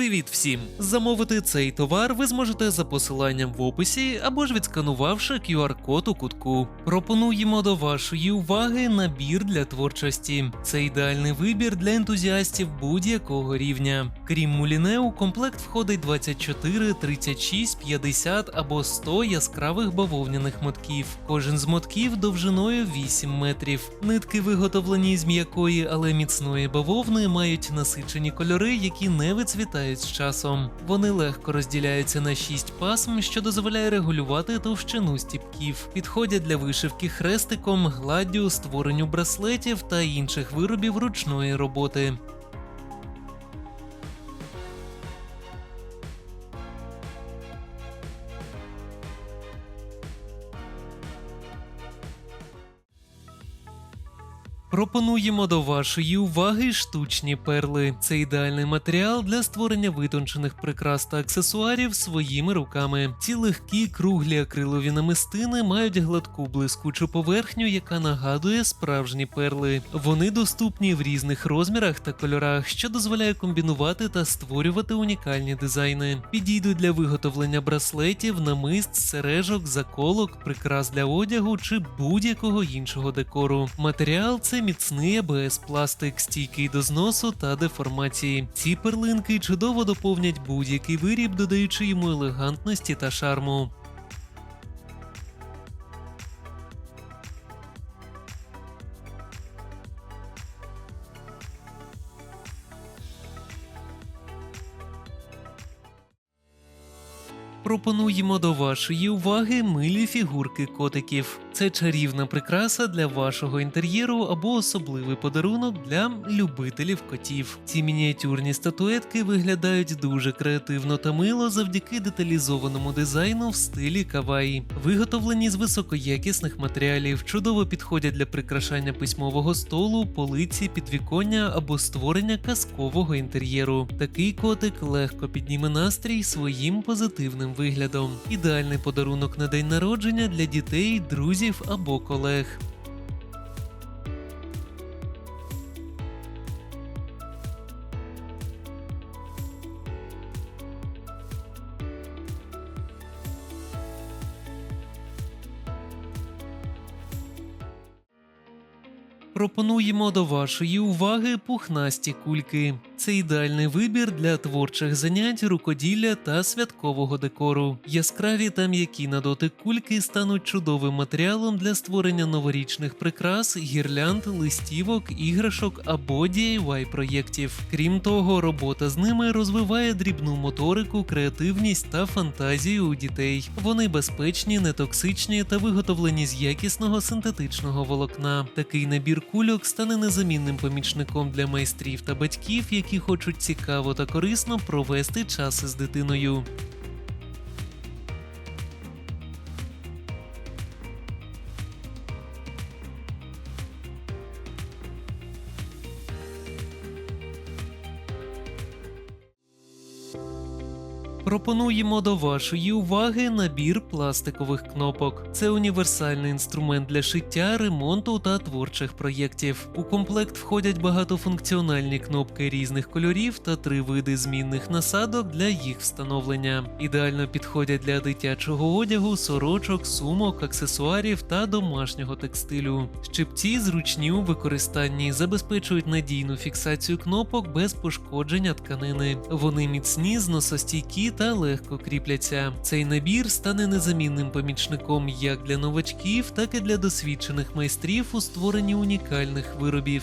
Привіт всім! Замовити цей товар ви зможете за посиланням в описі або ж відсканувавши QR-код у кутку. Пропонуємо до вашої уваги набір для творчості. Це ідеальний вибір для ентузіастів будь-якого рівня. Крім муліне, у комплект входить 24, 36, 50 або 100 яскравих бавовняних мотків. Кожен з мотків довжиною 8 метрів. Нитки виготовлені з м'якої, але міцної бавовни, мають насичені кольори, які не вицвітають з часом. Вони легко розділяються на 6 пасм, що дозволяє регулювати товщину стіпків. Підходять для вишивки хрестиком, гладдю, створенню браслетів та інших виробів ручної роботи. Пропонуємо до вашої уваги штучні перли. Це ідеальний матеріал для створення витончених прикрас та аксесуарів своїми руками. Ці легкі круглі акрилові намистини мають гладку блискучу поверхню, яка нагадує справжні перли. Вони доступні в різних розмірах та кольорах, що дозволяє комбінувати та створювати унікальні дизайни. Підійдуть для виготовлення браслетів, намист, сережок, заколок, прикрас для одягу чи будь-якого іншого декору. Матеріал це міцний АБС пластик, стійкий до зносу та деформації. Ці перлинки чудово доповнять будь-який виріб, додаючи йому елегантності та шарму. Пропонуємо до вашої уваги милі фігурки котиків. Це чарівна прикраса для вашого інтер'єру або особливий подарунок для любителів котів. Ці мініатюрні статуетки виглядають дуже креативно та мило завдяки деталізованому дизайну в стилі каваї. Виготовлені з високоякісних матеріалів, чудово підходять для прикрашання письмового столу, полиці, підвіконня або створення казкового інтер'єру. Такий котик легко підніме настрій своїм позитивним виглядом. Ідеальний подарунок на день народження для дітей, друзів або колег. Пропонуємо до вашої уваги пухнасті кульки. Це ідеальний вибір для творчих занять, рукоділля та святкового декору. Яскраві та м'які на дотик кульки стануть чудовим матеріалом для створення новорічних прикрас, гірлянд, листівок, іграшок або DIY проєктів. Крім того, робота з ними розвиває дрібну моторику, креативність та фантазію у дітей. Вони безпечні, нетоксичні та виготовлені з якісного синтетичного волокна. Такий набір кульок стане незамінним помічником для майстрів та батьків, які хочуть цікаво та корисно провести час із дитиною. Пропонуємо до вашої уваги набір пластикових кнопок. Це універсальний інструмент для шиття, ремонту та творчих проєктів. У комплект входять багатофункціональні кнопки різних кольорів та три види змінних насадок для їх встановлення. Ідеально підходять для дитячого одягу, сорочок, сумок, аксесуарів та домашнього текстилю. Щипці зручні у використанні забезпечують надійну фіксацію кнопок без пошкодження тканини. Вони міцні, зносостійкі та легко кріпляться. Цей набір стане незамінним помічником як для новачків, так і для досвідчених майстрів у створенні унікальних виробів.